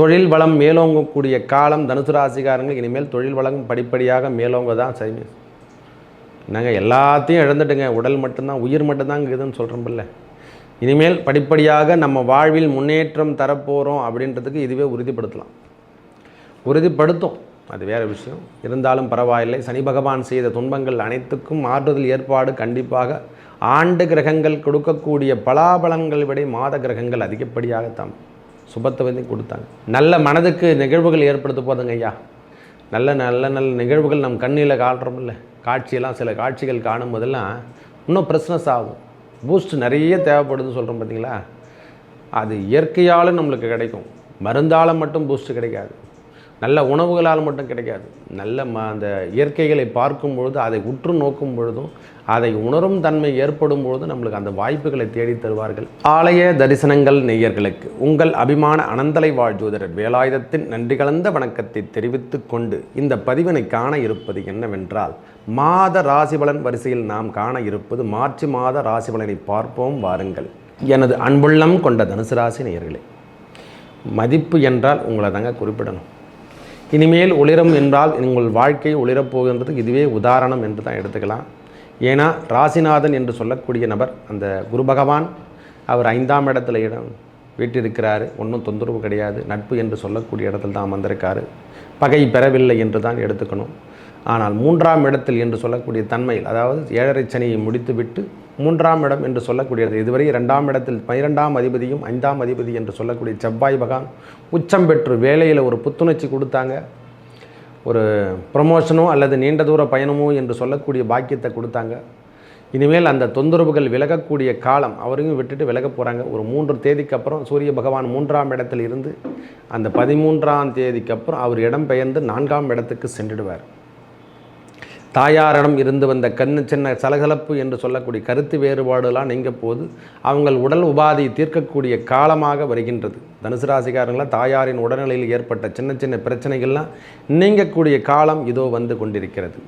தொழில் வளம் மேலோங்கக்கூடிய காலம் தனுசு ராசிக்காரங்க இனிமேல் தொழில் வளம் படிப்படியாக மேலோங்க தான் சரி நாங்கள் எல்லாத்தையும் இழந்துட்டுங்க. உடல் மட்டும்தான் உயிர் மட்டும்தான் இருக்குதுன்னு சொல்கிறோம்ல இனிமேல் படிப்படியாக நம்ம வாழ்வில் முன்னேற்றம் தரப்போகிறோம் அப்படின்றதுக்கு இதுவே உறுதிப்படுத்தலாம். உறுதிப்படுத்தும். அது வேறு விஷயம். இருந்தாலும் பரவாயில்லை. சனி பகவான் செய்த துன்பங்கள் அனைத்துக்கும் மாற்றுதல் ஏற்பாடு கண்டிப்பாக ஆண்டு கிரகங்கள் கொடுக்கக்கூடிய பலாபலங்களை விட மாத கிரகங்கள் அதிகப்படியாகத்தான். சுபத்தை வந்து கொடுத்தாங்க. நல்ல மனதுக்கு நிகழ்வுகள் ஏற்படுத்த போதுங்க ஐயா. நல்ல நல்ல நல்ல நிகழ்வுகள் நம் கண்ணில் காட்டுறோம்ல. காட்சியெல்லாம் சில காட்சிகள் காணும் போதெல்லாம் இன்னும் ப்ரெஸ்னஸ் ஆகும். பூஸ்ட் நிறைய தேவைப்படுதுன்னு சொல்கிறோம் பார்த்தீங்களா அது இயற்கையால் நம்மளுக்கு கிடைக்கும். மருந்தால் மட்டும் பூஸ்ட் கிடைக்காது. நல்ல உணவுகளால் மட்டும் கிடைக்காது. நல்ல ம அந்த இயற்கைகளை பார்க்கும் பொழுது அதை உற்று நோக்கும் பொழுதும் அதை உணரும் தன்மை ஏற்படும் பொழுது நம்மளுக்கு அந்த வாய்ப்புகளை தேடி தருவார்கள். ஆலய தரிசனங்கள் நெய்யர்களுக்கு உங்கள் அபிமான அனந்தலை வாழ் ஜோதிடர் வேலாயுதத்தின் நன்றி கலந்த வணக்கத்தை தெரிவித்து கொண்டு இந்த பதிவினை காண இருப்பது என்னவென்றால் மாத ராசிபலன் வரிசையில் நாம் காண இருப்பது மார்ச் மாத ராசிபலனை பார்ப்போம் வாருங்கள். எனது அன்புள்ளம் கொண்ட தனுசு ராசி நேயர்களே மதிப்பு என்றால் உங்களை தாங்க குறிப்பிடணும். இனிமேல் ஒளிரம் என்றால் உங்கள் வாழ்க்கை ஒளிரப் போகின்றதுக்கு இதுவே உதாரணம் என்று தான் எடுத்துக்கலாம். ஏன்னா ராசிநாதன் என்று சொல்லக்கூடிய நபர் அந்த குரு பகவான் அவர் ஐந்தாம் இடத்துல இடம் வீட்டிருக்கிறாரு. ஒன்றும் தொந்தரவு கிடையாது. நட்பு என்று சொல்லக்கூடிய இடத்துல தான் அமர்ந்திருக்காரு. பகை பெறவில்லை என்று தான் எடுத்துக்கணும். ஆனால் மூன்றாம் இடத்தில் என்று சொல்லக்கூடிய தன்மையில் அதாவது ஏழரை சனியை முடித்துவிட்டு மூன்றாம் இடம் என்று சொல்லக்கூடியது. இதுவரை இரண்டாம் இடத்தில் பனிரெண்டாம் அதிபதியும் ஐந்தாம் அதிபதி என்று சொல்லக்கூடிய செவ்வாய் பகவான் உச்சம் பெற்று வேலையில் ஒரு புத்துணர்ச்சி கொடுத்தாங்க. ஒரு ப்ரமோஷனோ அல்லது நீண்ட தூர பயணமோ என்று சொல்லக்கூடிய பாக்கியத்தை கொடுத்தாங்க. இனிமேல் அந்த தொந்தரவுகள் விலகக்கூடிய காலம் அவரையும் விட்டுட்டு விலக போகிறாங்க ஒரு மூன்று தேதிக்கு அப்புறம் சூரிய பகவான் மூன்றாம் இடத்தில் இருந்து அந்த பதிமூன்றாம் தேதிக்கு அப்புறம் அவர் இடம் பெயர்ந்து நான்காம் இடத்துக்கு சென்றுடுவார். தாயாரிடம் இருந்து வந்த கண்ணு சின்ன சலசலப்பு என்று சொல்லக்கூடிய கருத்து வேறுபாடுலாம் நீங்க போது அவங்கள் உடல் உபாதியை தீர்க்கக்கூடிய காலமாக வருகின்றது. தனுசு ராசிக்காரங்களாம் தாயாரின் உடல்நிலையில் ஏற்பட்ட சின்ன சின்ன பிரச்சனைகள்லாம் நீங்கக்கூடிய காலம் இதோ வந்து கொண்டிருக்கிறது.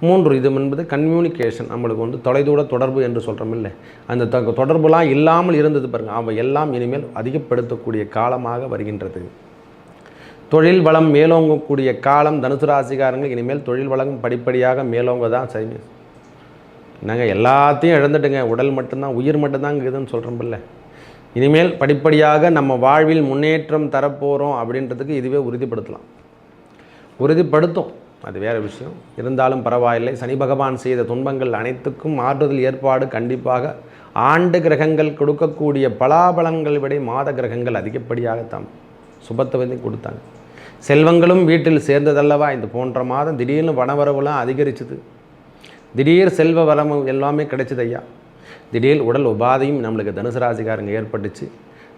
மூன்று இது என்பது கம்யூனிகேஷன் நம்மளுக்கு வந்து தொலைதூர தொடர்பு என்று சொல்கிறோம் இல்லை அந்த தொ- தொடர்புலாம் இல்லாமல் இருந்தது பாருங்கள் அவை எல்லாம் இனிமேல் அதிகப்படுத்தக்கூடிய காலமாக வருகின்றது. தொழில் வளம் மேலோங்கக்கூடிய காலம் தனுசு ராசிக்காரங்க இனிமேல் தொழில் வளம் படிப்படியாக மேலோங்க தான் செய்யும். நாங்கள் எல்லாத்தையும் இழந்துட்டுங்க. உடல் மட்டும்தான் உயிர் மட்டும்தான் இருக்குதுன்னு சொல்கிறோம்ல இனிமேல் படிப்படியாக நம்ம வாழ்வில் முன்னேற்றம் தரப்போகிறோம் அப்படின்றதுக்கு இதுவே உறுதிப்படுத்தலாம். உறுதிப்படுத்தும். அது வேறு விஷயம். இருந்தாலும் பரவாயில்லை. சனி பகவான் செய்த துன்பங்கள் அனைத்துக்கும் மாற்றுதல் ஏற்பாடு கண்டிப்பாக. ஆண்டு கிரகங்கள் கொடுக்கக்கூடிய பலாபலங்களை விட மாத கிரகங்கள் அதிகப்படியாகத்தான். சுபத்தை வந்து கொடுத்தாங்க. செல்வங்களும் வீட்டில் சேர்ந்ததல்லவா? இந்த போன்ற மாதம் திடீர்னு வனவரவுலாம் அதிகரிச்சுது. திடீர் செல்வ வளமும் எல்லாமே கிடைச்சது ஐயா. திடீர் உடல் உபாதையும் நம்மளுக்கு தனுசு ராசிக்காரங்க ஏற்பட்டுச்சு.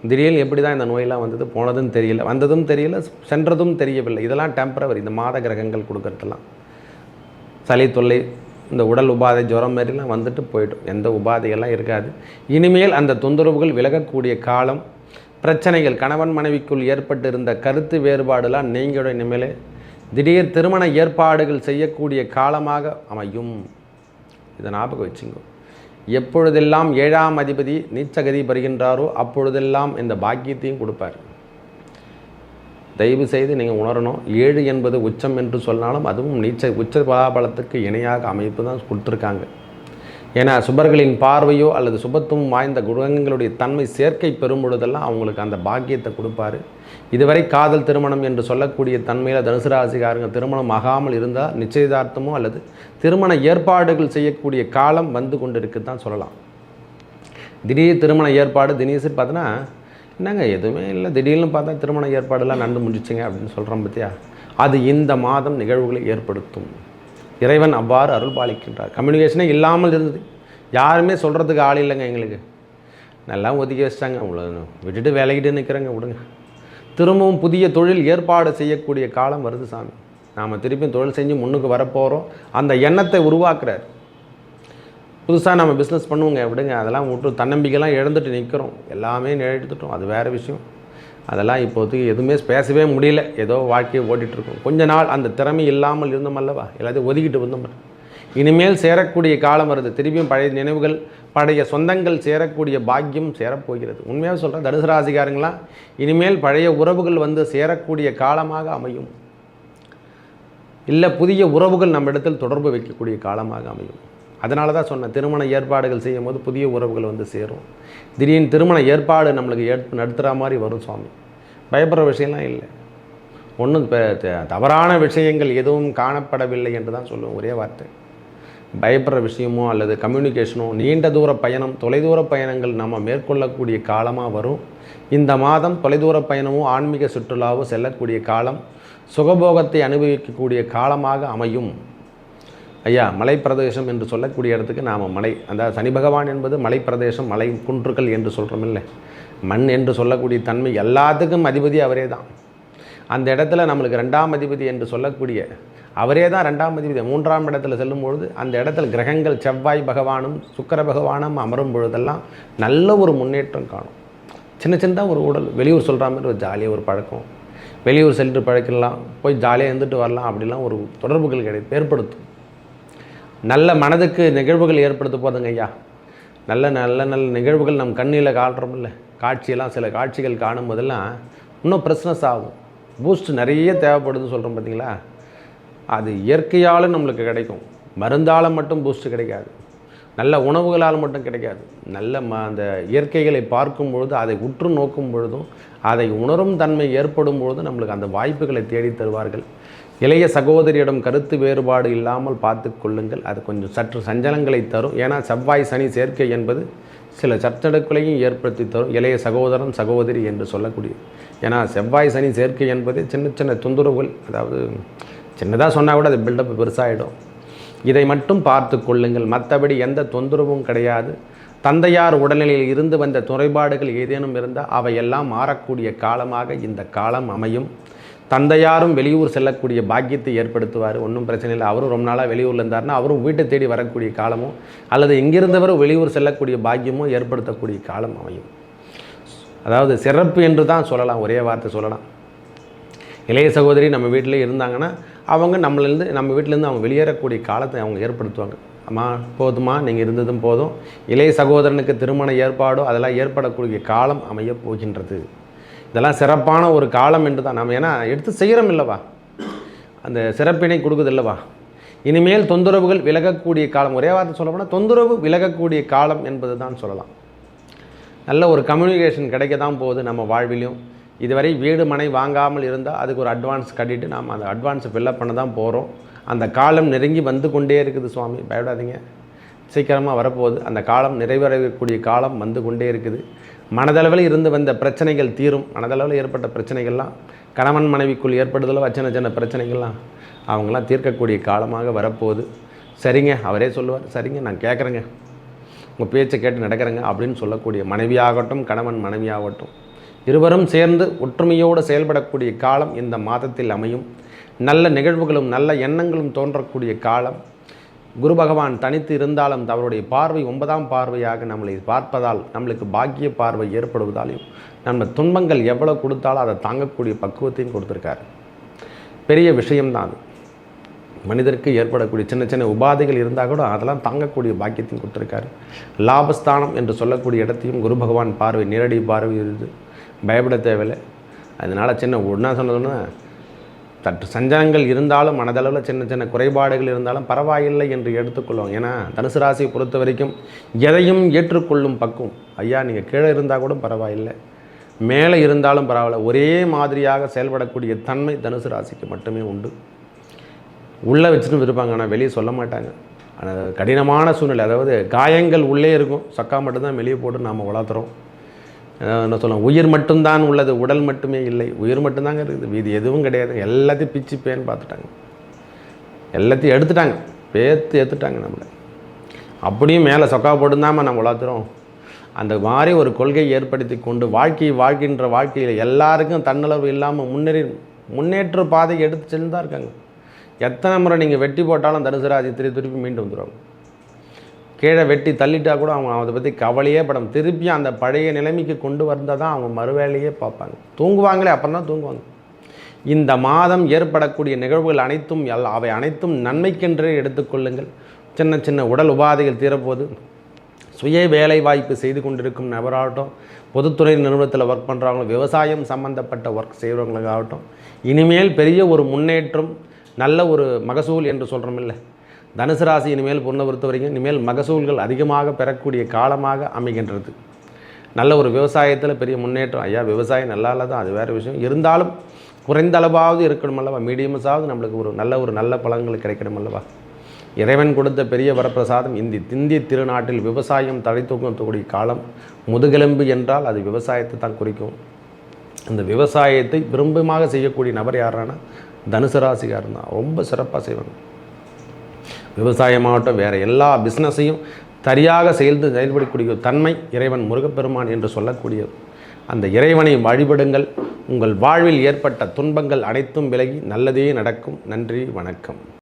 திடீர்னு எப்படி தான் இந்த நோயெல்லாம் வந்தது? போனதும் தெரியல. வந்ததும் தெரியல சென்றதும் தெரியவில்லை. இதெல்லாம் டெம்பரவரி இந்த மாத கிரகங்கள் கொடுக்கறதெல்லாம். சளி தொல்லை இந்த உடல் உபாதை ஜுரம் மாதிரிலாம் வந்துட்டு போயிடும். எந்த உபாதைகள்லாம் இருக்காது. இனிமேல் அந்த தொந்தரவுகள் விலகக்கூடிய காலம் பிரச்சனைகள் கணவன் மனைவிக்குள் ஏற்பட்டிருந்த கருத்து வேறுபாடுலாம் நீங்களோட இனிமேலே. திடீர் திருமண ஏற்பாடுகள் செய்யக்கூடிய காலமாக அமையும். இதை ஞாபகம் வச்சுங்க. எப்பொழுதெல்லாம் ஏழாம் அதிபதி நீச்சகதி பெறுகின்றாரோ அப்பொழுதெல்லாம் இந்த பாக்கியத்தையும் கொடுப்பார். தயவு செய்து நீங்கள் உணரணும். ஏழு என்பது உச்சம் என்று சொன்னாலும் அதுவும் நீச்ச உச்ச பலாபலத்துக்கு இணையாக அமைப்பு தான் கொடுத்துருக்காங்க. ஏன்னா சுபர்களின் பார்வையோ அல்லது சுபத்துவம் வாய்ந்த குணங்களுடைய தன்மை சேர்க்கை பெறும் பொழுதெல்லாம் அவங்களுக்கு அந்த பாக்கியத்தை கொடுப்பாரு. இதுவரை காதல் திருமணம் என்று சொல்லக்கூடிய தன்மையில் தனுசு ராசிகாரங்க திருமணம் ஆகாமல் இருந்தால் நிச்சயதார்த்தமோ அல்லது திருமண ஏற்பாடுகள் செய்யக்கூடிய காலம் வந்து கொண்டிருக்கு தான் சொல்லலாம். திடீர் திருமண ஏற்பாடு திடீர்னு பார்த்தோன்னா என்னங்க எதுவுமே இல்லை. திடீர்னு பார்த்தா திருமண ஏற்பாடெல்லாம் நடந்து முடிச்சுங்க அப்படின்னு சொல்கிறோம் பார்த்தியா அது இந்த மாதம் நிகழ்வுகளை ஏற்படுத்தும். இறைவன் அவ்வாறு அருள் பாலிக்கின்றார் கம்யூனிகேஷனே இல்லாமல் இருந்தது. யாருமே சொல்கிறதுக்கு ஆள் இல்லைங்க எங்களுக்கு. நல்லா ஒதுக்கி வச்சிட்டாங்க. அவ்வளோ விட்டுட்டு வேலைக்கிட்டு நிற்கிறேங்க விடுங்க. திரும்பவும் புதிய தொழில் ஏற்பாடு செய்யக்கூடிய காலம் வருது சாமி. நாம் திருப்பியும் தொழில் செஞ்சு முன்னுக்கு வரப்போகிறோம் அந்த எண்ணத்தை உருவாக்குறார். புதுசாக நம்ம பிஸ்னஸ் பண்ணுவோங்க விடுங்க. அதெல்லாம் விட்டு தன்னம்பிக்கைலாம் இழந்துட்டு நிற்கிறோம் எல்லாமே எடுத்துட்டோம். அது வேறு விஷயம். அதெல்லாம் இப்போதைக்கு எதுவுமே பேசவே முடியல. ஏதோ வாழ்க்கையை ஓட்டிகிட்டு கொஞ்ச நாள் அந்த திறமை இல்லாமல் இருந்தோம் அல்லவா? எல்லாத்தையும் ஒதுக்கிட்டு வந்தோம் இனிமேல் சேரக்கூடிய காலம் வருது. திரும்பியும் பழைய நினைவுகள் பழைய சொந்தங்கள் சேரக்கூடிய பாக்கியம் சேரப்போகிறது. உண்மையாக சொல்கிறேன் தனுசு ராசிகாரங்களாம் இனிமேல் பழைய உறவுகள் வந்து சேரக்கூடிய காலமாக அமையும். இல்லை புதிய உறவுகள் நம்ம இடத்தில் தொடர்பு வைக்கக்கூடிய காலமாக அமையும். அதனால தான் சொன்னேன் திருமண ஏற்பாடுகள் செய்யும் போது புதிய உறவுகள் வந்து சேரும். திடீர்னு திருமண ஏற்பாடு நம்மளுக்கு ஏற்ப நடத்துகிற மாதிரி வரும் சுவாமி. பயப்படுற விஷயம்லாம் இல்லை. ஒன்றும் தவறான விஷயங்கள் எதுவும் காணப்படவில்லை என்று தான் சொல்லுவோம் ஒரே வார்த்தை. பயப்படுற விஷயமோ அல்லது கம்யூனிகேஷனோ நீண்ட தூர பயணம் தொலைதூர பயணங்கள் நம்ம மேற்கொள்ளக்கூடிய காலமாக வரும். இந்த மாதம் தொலைதூர பயணமோ ஆன்மீக சுற்றுலாவோ செல்லக்கூடிய காலம் சுகபோகத்தை அனுபவிக்கக்கூடிய காலமாக அமையும். ஐயா மலைப்பிரதேசம் என்று சொல்லக்கூடிய இடத்துக்கு நாம் மலை அந்த சனி பகவான் என்பது மலைப்பிரதேசம் மலை குன்றுகள் என்று சொல்கிறோமில்ல மண் என்று சொல்லக்கூடிய தன்மை எல்லாத்துக்கும் அதிபதி அவரே தான். அந்த இடத்துல நம்மளுக்கு ரெண்டாம் அதிபதி என்று சொல்லக்கூடிய அவரே தான் ரெண்டாம் அதிபதி. மூன்றாம் இடத்துல செல்லும் பொழுது அந்த இடத்துல கிரகங்கள் செவ்வாய் பகவானும் சுக்கர பகவானும் அமரும் பொழுதெல்லாம் நல்ல ஒரு முன்னேற்றம் காணும். சின்ன சின்னதாக ஒரு உடல். வெளியூர் சொல்கிற மாதிரி ஒரு ஜாலியாக ஒரு பழக்கம். வெளியூர் சென்று பழக்கலாம் போய் ஜாலியாக இருந்துட்டு வரலாம் அப்படிலாம் ஒரு தொடர்புகள் கிடை ஏற்படுத்தும். நல்ல மனதுக்கு நிகழ்வுகள் ஏற்படுத்த போதுங்க ஐயா. நல்ல நல்ல நல்ல நிகழ்வுகள் நம் கண்ணில் காட்டுறோமில்ல காட்சியெல்லாம் சில காட்சிகள் காணும் போதெல்லாம் இன்னும் ப்ரெஸ்னஸ் ஆகும். பூஸ்ட் நிறைய தேவைப்படுதுன்னு சொல்கிறோம் பார்த்தீங்களா அது இயற்கையாலும் நம்மளுக்கு கிடைக்கும். மருந்தால் மட்டும் பூஸ்ட் கிடைக்காது. நல்ல உணவுகளால் மட்டும் கிடைக்காது. நல்ல ம அந்த இயற்கைகளை பார்க்கும் பொழுது அதை உற்று நோக்கும் பொழுதும் அதை உணரும் தன்மை ஏற்படும் பொழுதும் நம்மளுக்கு அந்த வாய்ப்புகளை தேடி தருவார்கள். இளைய சகோதரியிடம் கருத்து வேறுபாடு இல்லாமல் பார்த்து கொள்ளுங்கள். அது கொஞ்சம் சற்று சஞ்சலங்களை தரும். ஏன்னா செவ்வாய் சனி சேர்க்கை என்பது சில சர்ச்சடுக்களையும் ஏற்படுத்தி தரும். இளைய சகோதரன் சகோதரி என்று சொல்லக்கூடிய ஏன்னா செவ்வாய் சனி சேர்க்கை என்பது சின்ன சின்ன தொந்தரவுகள். அதாவது சின்னதாக சொன்னால் கூட அது பில்டப் பெருசாகிடும் இதை மட்டும் பார்த்து கொள்ளுங்கள். மற்றபடி எந்த தொந்தரவும் கிடையாது. தந்தையார் உடல்நிலையில் இருந்து வந்த துறைபாடுகள் ஏதேனும் இருந்தால் அவையெல்லாம் மாறக்கூடிய காலமாக இந்த காலம் அமையும். தந்தையாரும் வெளியூர் செல்லக்கூடிய பாக்கியத்தை ஏற்படுத்துவார். ஒன்றும் பிரச்சனை இல்லை. அவரும் ரொம்ப நாளாக வெளியூரில் இருந்தார்னா அவரும் வீட்டை தேடி வரக்கூடிய காலமும் அல்லது இங்கிருந்தவரும் வெளியூர் செல்லக்கூடிய பாக்கியமும் ஏற்படுத்தக்கூடிய காலம் அமையும். அதாவது சிறப்பு என்று தான் சொல்லலாம். ஒரே வார்த்தை சொல்லலாம். இளைய சகோதரி நம்ம வீட்டிலே இருந்தாங்கன்னா அவங்க நம்மளிருந்து நம்ம வீட்டிலேருந்து அவங்க வெளியேறக்கூடிய காலத்தை அவங்க ஏற்படுத்துவாங்க. அம்மா போதுமா நீங்கள் இருந்ததும் போதும். இளைய சகோதரனுக்கு திருமண ஏற்பாடோ அதெல்லாம் ஏற்படக்கூடிய காலம் அமையப் போகின்றது. இதெல்லாம் சிறப்பான ஒரு காலம் என்று தான் நம்ம ஏன்னா எடுத்து செய்கிறோம் இல்லைவா? அந்த சிறப்பினை கொடுக்குதுல்லவா இனிமேல் தொந்தரவுகள் விலகக்கூடிய காலம் ஒரே வார்த்தை சொல்ல போனால் தொந்தரவு விலகக்கூடிய காலம் என்பது தான் சொல்லலாம். நல்ல ஒரு கம்யூனிகேஷன் கிடைக்க தான் போகுது நம்ம வாழ்விலையும் இதுவரை வீடு மனை வாங்காமல் இருந்தால் அதுக்கு ஒரு அட்வான்ஸ் கட்டிட்டு நாம் அந்த அட்வான்ஸை ஃபில்லப் பண்ண தான் போகிறோம் அந்த காலம் நெருங்கி வந்து கொண்டே இருக்குது சுவாமி பயப்படாதீங்க. சீக்கிரமாக வரப்போகுது. அந்த காலம் நிறைவேறக்கூடிய காலம் வந்து கொண்டே இருக்குது. மனதளவில் இருந்து வந்த பிரச்சனைகள் தீரும். மனதளவில் ஏற்பட்ட பிரச்சனைகள்லாம் கணவன் மனைவிக்குள் ஏற்படுதலோ சின்ன சின்ன பிரச்சனைகள்லாம் அவங்களாம் தீர்க்கக்கூடிய காலமாக வரப்போகுது. சரிங்க அவரே சொல்லுவார். சரிங்க நான் கேட்குறேங்க. உங்கள் பேச்சை கேட்டு நடக்கிறேங்க அப்படின்னு சொல்லக்கூடிய மனைவியாகட்டும் கணவன் மனைவியாகட்டும் இருவரும் சேர்ந்து ஒற்றுமையோடு செயல்படக்கூடிய காலம் இந்த மாதத்தில் அமையும். நல்ல நிகழ்வுகளும் நல்ல எண்ணங்களும் தோன்றக்கூடிய காலம். குரு பகவான் தனித்து இருந்தாலும் அவருடைய பார்வை ஒன்பதாம் பார்வையாக நம்மளை பார்ப்பதால் நம்மளுக்கு பாக்கிய பார்வை ஏற்படுவதாலையும் நம்ம துன்பங்கள் எவ்வளோ கொடுத்தாலும் அதை தாங்கக்கூடிய பக்குவத்தையும் கொடுத்துருக்காரு. பெரிய விஷயம்தான் அது. மனிதருக்கு ஏற்படக்கூடிய சின்ன சின்ன உபாதைகள் இருந்தால் கூட அதெல்லாம் தாங்கக்கூடிய பாக்கியத்தையும் கொடுத்துருக்காரு. லாபஸ்தானம் என்று சொல்லக்கூடிய இடத்தையும் குரு பகவான் பார்வை நேரடி பார்வை இருக்குது. பயப்பட தேவையில்லை. அதனால் சின்ன ஒன்றா சொன்னதுன்னா சற்று சஞ்சலங்கள் இருந்தாலும் மனதளவில் சின்ன சின்ன குறைபாடுகள் இருந்தாலும் பரவாயில்லை என்று எடுத்துக்கொள்வோம். ஏன்னா தனுசு ராசியை பொறுத்த வரைக்கும் எதையும் ஏற்றுக்கொள்ளும் பக்குவம். ஐயா நீங்கள் கீழே இருந்தால் கூட பரவாயில்லை. மேலே இருந்தாலும் பரவாயில்ல. ஒரே மாதிரியாக செயல்படக்கூடிய தன்மை தனுசு ராசிக்கு மட்டுமே உண்டு. உள்ளே வச்சுட்டு இருப்பாங்க ஆனால் வெளியே சொல்ல மாட்டாங்க. ஆனால் கடினமான சூழ்நிலை. அதாவது காயங்கள் உள்ளே இருக்கும். சக்கா மட்டும்தான் வெளியே போட்டு நாம் வளர்த்துறோம். என்ன சொல்லலாம் உயிர் மட்டும்தான் உள்ளது உடல் மட்டுமே இல்லை. உயிர் மட்டும்தாங்க இருக்குது. வீதி எதுவும் கிடையாது. எல்லாத்தையும் பிச்சு பேன்னு பார்த்துட்டாங்க. எல்லாத்தையும் எடுத்துட்டாங்க. பேத்து எடுத்துட்டாங்க நம்மளை. அப்படியும் மேலே சொக்கா போட்டுந்தாமல் நம்ம வளர்த்துறோம் அந்த மாதிரி ஒரு கொள்கை ஏற்படுத்தி கொண்டு வாழ்க்கை வாழ்க்கின்ற வாழ்க்கையில் எல்லாருக்கும் தன்னளவு இல்லாமல் முன்னேறி முன்னேற்ற பாதை எடுத்து சென்று தான் இருக்காங்க. எத்தனை முறை நீங்கள் வெட்டி போட்டாலும் தனுசு ராசி திருப்பி திருப்பி மீண்டு வந்துடுவாங்க கீழே வெட்டி தள்ளிட்டா கூட அவங்க அதை பற்றி கவலையே படம் திருப்பியும் அந்த பழைய நிலைமைக்கு கொண்டு வந்தால் தான் அவங்க மறுவேலையே பார்ப்பாங்க. தூங்குவாங்களே அப்புறம் தான் தூங்குவாங்க. இந்த மாதம் ஏற்படக்கூடிய நிகழ்வுகள் அனைத்தும் எல் அவை அனைத்தும் நன்மைக்கென்றே எடுத்துக்கொள்ளுங்கள் சின்ன சின்ன உடல் உபாதைகள் தீரப்போது சுய வேலை வாய்ப்பு செய்து கொண்டிருக்கும் நபராகட்டும் பொதுத்துறை நிறுவனத்தில் ஒர்க் பண்ணுறவங்களும் விவசாயம் சம்மந்தப்பட்ட ஒர்க் செய்கிறவங்களுக்காகட்டும் இனிமேல் பெரிய ஒரு முன்னேற்றம் நல்ல ஒரு மகசூல் என்று சொல்கிறோம் இல்லை. தனுசு ராசி இனிமேல் பொண்ணை பொறுத்த வரைக்கும் இனிமேல் மகசூல்கள் அதிகமாக பெறக்கூடிய காலமாக அமைகின்றது. நல்ல ஒரு விவசாயத்தில் பெரிய முன்னேற்றம். ஐயா விவசாயம் நல்லா இல்லை தான். அது வேறு விஷயம். இருந்தாலும் குறைந்த அளவாவது இருக்கணும் அல்லவா? மீடியமஸாவது நம்மளுக்கு ஒரு நல்ல ஒரு நல்ல பலன்கள் கிடைக்கணும் அல்லவா? இறைவன் கொடுத்த பெரிய வரப்பிரசாதம் இந்தி இந்திய திருநாட்டில் விவசாயம் தழைத்தூக்கக்கூடிய காலம் முதுகெலும்பு என்றால் அது விவசாயத்தை தான் குறிக்கும். அந்த விவசாயத்தை விரும்பமாக செய்யக்கூடிய நபர் யாரானா? தனுசு ராசிக்காரன் தான். ரொம்ப சிறப்பாக செய்வாங்க. விவசாயமாகட்டும் வேறு எல்லா பிஸ்னஸையும் சரியாக செயல்து செயல்படக்கூடிய தன்மை இறைவன் முருகப்பெருமான் என்று சொல்லக்கூடியது. அந்த இறைவனை வழிபடுங்கள். உங்கள் வாழ்வில் ஏற்பட்ட துன்பங்கள் அனைத்தும் விலகி நல்லதே நடக்கும். நன்றி வணக்கம்.